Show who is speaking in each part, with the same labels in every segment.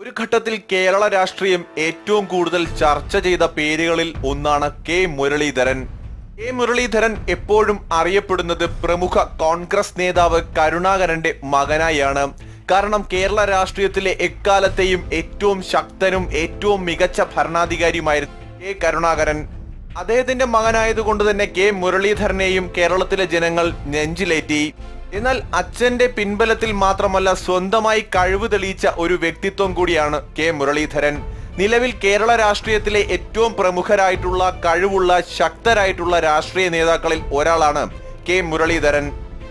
Speaker 1: ഒരു ഘട്ടത്തിൽ കേരള രാഷ്ട്രീയം ഏറ്റവും കൂടുതൽ ചർച്ച ചെയ്ത പേരുകളിൽ ഒന്നാണ് കെ മുരളീധരൻ. കെ മുരളീധരൻ എപ്പോഴും അറിയപ്പെടുന്നത് പ്രമുഖ കോൺഗ്രസ് നേതാവ് കരുണാകരന്റെ മകനായാണ്. കാരണം കേരള രാഷ്ട്രീയത്തിലെ എക്കാലത്തെയും ഏറ്റവും ശക്തനും ഏറ്റവും മികച്ച ഭരണാധികാരിയുമായിരുന്നു കെ കരുണാകരൻ. അദ്ദേഹത്തിന്റെ മകനായതുകൊണ്ട് തന്നെ കെ മുരളീധരനെയും കേരളത്തിലെ ജനങ്ങൾ നെഞ്ചിലേറ്റി. എന്നാൽ അച്ഛന്റെ പിൻബലത്തിൽ മാത്രമല്ല സ്വന്തമായി കഴിവ് തെളിയിച്ച ഒരു വ്യക്തിത്വം കൂടിയാണ് കെ മുരളീധരൻ. നിലവിൽ കേരള രാഷ്ട്രീയത്തിലെ ഏറ്റവും പ്രമുഖരായിട്ടുള്ള കഴിവുള്ള ശക്തരായിട്ടുള്ള രാഷ്ട്രീയ നേതാക്കളിൽ ഒരാളാണ് കെ മുരളീധരൻ.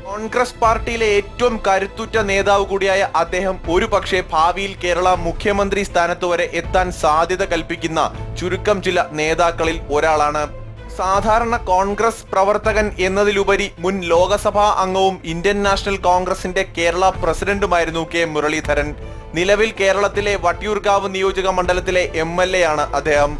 Speaker 1: കോൺഗ്രസ് പാർട്ടിയിലെ ഏറ്റവും കരുത്തുറ്റ നേതാവ് കൂടിയായ അദ്ദേഹം ഒരു പക്ഷേ ഭാവിയിൽ കേരള മുഖ്യമന്ത്രി സ്ഥാനത്ത് വരെ എത്താൻ സാധ്യത കൽപ്പിക്കുന്ന ചുരുക്കം ചില നേതാക്കളിൽ ഒരാളാണ്. സാധാരണ കോൺഗ്രസ് പ്രവർത്തകൻ എന്നതിലുപരി മുൻ ലോകസഭാ അംഗവും ഇന്ത്യൻ നാഷണൽ കോൺഗ്രസിന്റെ കേരള പ്രസിഡന്റുമായിരുന്നു കെ മുരളീധരൻ. നിലവിൽ കേരളത്തിലെ വട്ടിയൂർക്കാവ് നിയോജക മണ്ഡലത്തിലെ എം എൽ എ ആണ് അദ്ദേഹം.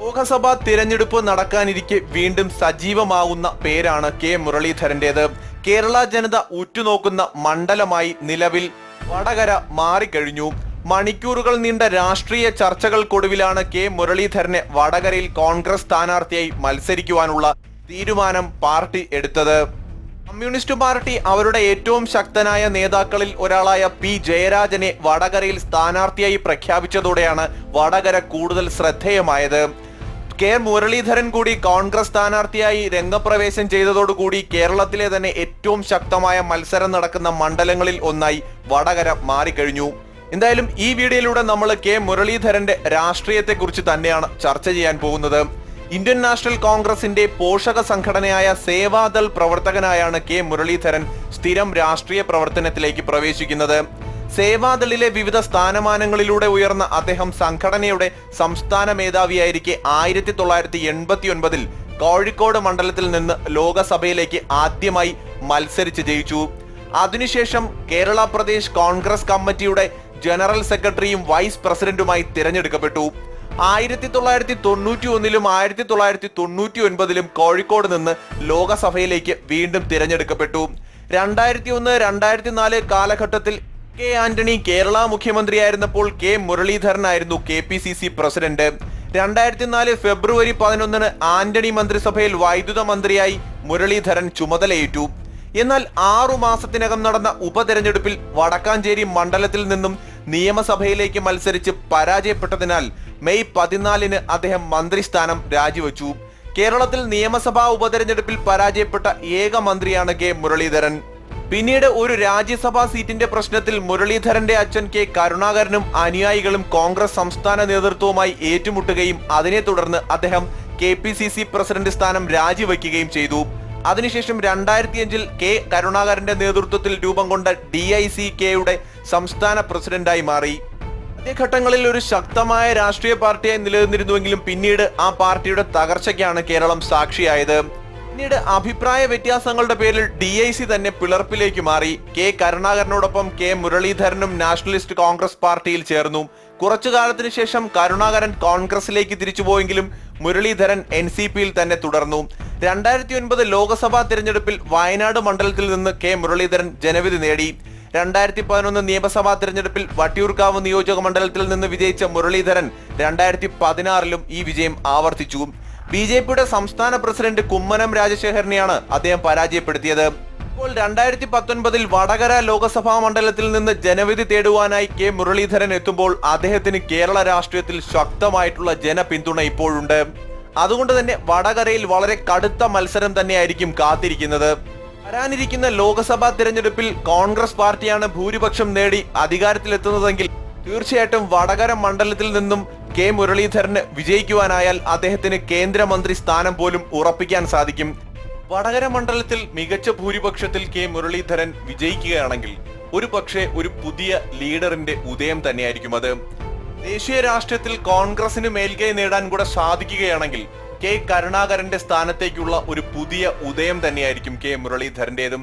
Speaker 1: ലോകസഭാ തിരഞ്ഞെടുപ്പ് നടക്കാനിരിക്കെ വീണ്ടും സജീവമാകുന്ന പേരാണ് കെ മുരളീധരന്റേത്. കേരള ജനത ഉറ്റുനോക്കുന്ന മണ്ഡലമായി നിലവിൽ വടകര മാറിക്കഴിഞ്ഞു. മണിക്കൂറുകൾ നീണ്ട രാഷ്ട്രീയ ചർച്ചകൾക്കൊടുവിലാണ് കെ. മുരളീധരനെ വടകരയിൽ കോൺഗ്രസ് സ്ഥാനാർത്ഥിയായി മത്സരിക്കുവാനുള്ള തീരുമാനം പാർട്ടി എടുത്തത്. കമ്മ്യൂണിസ്റ്റ് പാർട്ടി അവരുടെ ഏറ്റവും ശക്തനായ നേതാക്കളിൽ ഒരാളായ പി. ജയരാജനെ വടകരയിൽ സ്ഥാനാർത്ഥിയായി പ്രഖ്യാപിച്ചതോടെയാണ് വടകര കൂടുതൽ ശ്രദ്ധേയമായത്. കെ. മുരളീധരൻ കൂടി കോൺഗ്രസ് സ്ഥാനാർത്ഥിയായി രംഗപ്രവേശം ചെയ്തതോടുകൂടി കേരളത്തിലെ തന്നെ ഏറ്റവും ശക്തമായ മത്സരം നടക്കുന്ന മണ്ഡലങ്ങളിൽ ഒന്നായി വടകര മാറിക്കഴിഞ്ഞു. എന്തായാലും ഈ വീഡിയോയിലൂടെ നമ്മൾ കെ മുരളീധരന്റെ രാഷ്ട്രീയത്തെക്കുറിച്ച് തന്നെയാണ് ചർച്ച ചെയ്യാൻ പോകുന്നത്. ഇന്ത്യൻ നാഷണൽ കോൺഗ്രസിന്റെ പോഷക സംഘടനയായ സേവാദൾ പ്രവർത്തകനായാണ് കെ മുരളീധരൻ സ്ഥിരം രാഷ്ട്രീയ പ്രവർത്തനത്തിലേക്ക് പ്രവേശിക്കുന്നത്. സേവാദളിലെ വിവിധ സ്ഥാനമാനങ്ങളിലൂടെ ഉയർന്ന അദ്ദേഹം സംഘടനയുടെ സംസ്ഥാന മേധാവിയായിരിക്കെ ആയിരത്തി തൊള്ളായിരത്തി എൺപത്തി ഒൻപതിൽ കോഴിക്കോട് മണ്ഡലത്തിൽ നിന്ന് ലോകസഭയിലേക്ക് ആദ്യമായി മത്സരിച്ച് ജയിച്ചു. അതിനുശേഷം കേരള പ്രദേശ് കോൺഗ്രസ് കമ്മിറ്റിയുടെ ജനറൽ സെക്രട്ടറിയും വൈസ് പ്രസിഡന്റുമായി തിരഞ്ഞെടുക്കപ്പെട്ടു. ആയിരത്തി തൊള്ളായിരത്തി തൊണ്ണൂറ്റി ഒന്നിലും ആയിരത്തി തൊള്ളായിരത്തി തൊണ്ണൂറ്റി ഒൻപതിലും കോഴിക്കോട് നിന്ന് ലോകസഭയിലേക്ക് വീണ്ടും തിരഞ്ഞെടുക്കപ്പെട്ടു. രണ്ടായിരത്തി ഒന്ന് രണ്ടായിരത്തി നാല് കാലഘട്ടത്തിൽ കെ ആന്റണി കേരള മുഖ്യമന്ത്രിയായിരുന്നപ്പോൾ K മുരളീധരനായിരുന്നു K P C C president. രണ്ടായിരത്തി നാല് ഫെബ്രുവരി പതിനൊന്നിന് ആന്റണി മന്ത്രിസഭയിൽ വൈദ്യുത മന്ത്രിയായി മുരളീധരൻ ചുമതലയേറ്റു. എന്നാൽ ആറു മാസത്തിനകം നടന്ന ഉപതെരഞ്ഞെടുപ്പിൽ വടക്കാഞ്ചേരി മണ്ഡലത്തിൽ നിന്നും നിയമസഭയിലേക്ക് മത്സരിച്ച് പരാജയപ്പെട്ടതിനാൽ മെയ് പതിനാലിന് അദ്ദേഹം മന്ത്രിസ്ഥാനം രാജിവെച്ചു. കേരളത്തിൽ നിയമസഭാ ഉപതെരഞ്ഞെടുപ്പിൽ പരാജയപ്പെട്ട ഏക മന്ത്രിയാണ് കെ മുരളീധരൻ. പിന്നീട് ഒരു രാജ്യസഭാ സീറ്റിന്റെ പ്രശ്നത്തിൽ മുരളീധരന്റെ അച്ഛൻ കെ കരുണാകരനും അനുയായികളും കോൺഗ്രസ് സംസ്ഥാന നേതൃത്വവുമായി ഏറ്റുമുട്ടുകയും അതിനെ തുടർന്ന് അദ്ദേഹം കെ പ്രസിഡന്റ് സ്ഥാനം രാജിവെക്കുകയും ചെയ്തു. അതിനുശേഷം രണ്ടായിരത്തി അഞ്ചിൽ കെ കരുണാകരന്റെ നേതൃത്വത്തിൽ രൂപം കൊണ്ട ഡി ഐ സി കെയുടെ സംസ്ഥാന പ്രസിഡന്റായി മാറി. ആദ്യഘട്ടങ്ങളിൽ ഒരു ശക്തമായ രാഷ്ട്രീയ പാർട്ടിയായി നിലനിന്നിരുന്നുവെങ്കിലും പിന്നീട് ആ പാർട്ടിയുടെ തകർച്ചയ്ക്കാണ് കേരളം സാക്ഷിയായത്. പിന്നീട് അഭിപ്രായ വ്യത്യാസങ്ങളുടെ പേരിൽ ഡി ഐ സി തന്നെ പിളർപ്പിലേക്ക് മാറി. കെ കരുണാകരനോടൊപ്പം കെ മുരളീധരനും നാഷണലിസ്റ്റ് കോൺഗ്രസ് പാർട്ടിയിൽ ചേർന്നു. കുറച്ചു കാലത്തിന് ശേഷം കരുണാകരൻ കോൺഗ്രസിലേക്ക് തിരിച്ചുപോയെങ്കിലും മുരളീധരൻ എൻ സി പിയിൽ തന്നെ തുടർന്നു. രണ്ടായിരത്തി ഒൻപത് ലോക്സഭാ തിരഞ്ഞെടുപ്പിൽ വയനാട് മണ്ഡലത്തിൽ നിന്ന് കെ മുരളീധരൻ ജനവിധി നേടി. രണ്ടായിരത്തി പതിനൊന്ന് നിയമസഭാ തിരഞ്ഞെടുപ്പിൽ വട്ടിയൂർക്കാവ് നിയോജക മണ്ഡലത്തിൽ നിന്ന് വിജയിച്ച മുരളീധരൻ രണ്ടായിരത്തി പതിനാറിലും ഈ വിജയം ആവർത്തിച്ചു. ബി ജെ പിയുടെ സംസ്ഥാന പ്രസിഡന്റ് കുമ്മനം രാജശേഖരനെയാണ് അദ്ദേഹം പരാജയപ്പെടുത്തിയത്. ഇപ്പോൾ രണ്ടായിരത്തി പത്തൊൻപതിൽ വടകര ലോക്സഭാ മണ്ഡലത്തിൽ നിന്ന് ജനവിധി തേടുവാനായി കെ മുരളീധരൻ എത്തുമ്പോൾ അദ്ദേഹത്തിന് കേരള രാഷ്ട്രീയത്തിൽ ശക്തമായിട്ടുള്ള ജനപിന്തുണ ഇപ്പോഴുണ്ട്. അതുകൊണ്ട് തന്നെ വടകരയിൽ വളരെ കടുത്ത മത്സരം തന്നെയായിരിക്കും കാത്തിരിക്കുന്നത്. വരാനിരിക്കുന്ന ലോക്സഭാ തിരഞ്ഞെടുപ്പിൽ കോൺഗ്രസ് പാർട്ടിയാണ് ഭൂരിപക്ഷം നേടി അധികാരത്തിലെത്തുന്നതെങ്കിൽ തീർച്ചയായിട്ടും വടകര മണ്ഡലത്തിൽ നിന്നും കെ മുരളീധരന് വിജയിക്കുവാനായാൽ അദ്ദേഹത്തിന് കേന്ദ്രമന്ത്രി സ്ഥാനം പോലും ഉറപ്പിക്കാൻ സാധിക്കും. വടകര മണ്ഡലത്തിൽ മികച്ച ഭൂരിപക്ഷത്തിൽ കെ മുരളീധരൻ വിജയിക്കുകയാണെങ്കിൽ ഒരു പക്ഷേ ഒരു പുതിയ ലീഡറിന്റെ ഉദയം തന്നെയായിരിക്കും അത്. ദേശീയ രാഷ്ട്രീയത്തിൽ കോൺഗ്രസിന് മേൽക്കൈ നേടാൻ കൂടെ സാധിക്കുകയാണെങ്കിൽ കെ കരുണാകരന്റെ സ്ഥാനത്തേക്കുള്ള ഒരു പുതിയ ഉദയം തന്നെയായിരിക്കും കെ മുരളീധരന്റേതും.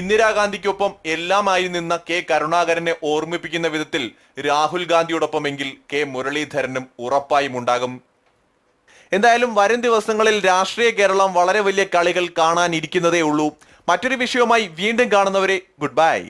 Speaker 1: ഇന്ദിരാഗാന്ധിക്കൊപ്പം എല്ലാമായി നിന്ന കെ കരുണാകരനെ ഓർമ്മിപ്പിക്കുന്ന വിധത്തിൽ രാഹുൽ ഗാന്ധിയോടൊപ്പമെങ്കിൽ കെ മുരളീധരനും ഉറപ്പായും ഉണ്ടാകും. എന്തായാലും വരും ദിവസങ്ങളിൽ രാഷ്ട്രീയ കേരളം വളരെ വലിയ കളികൾ കാണാനിരിക്കുന്നതേ ഉള്ളൂ മറ്റൊരു വിഷയവുമായി വീണ്ടും കാണുന്നവരെ ഗുഡ് ബൈ.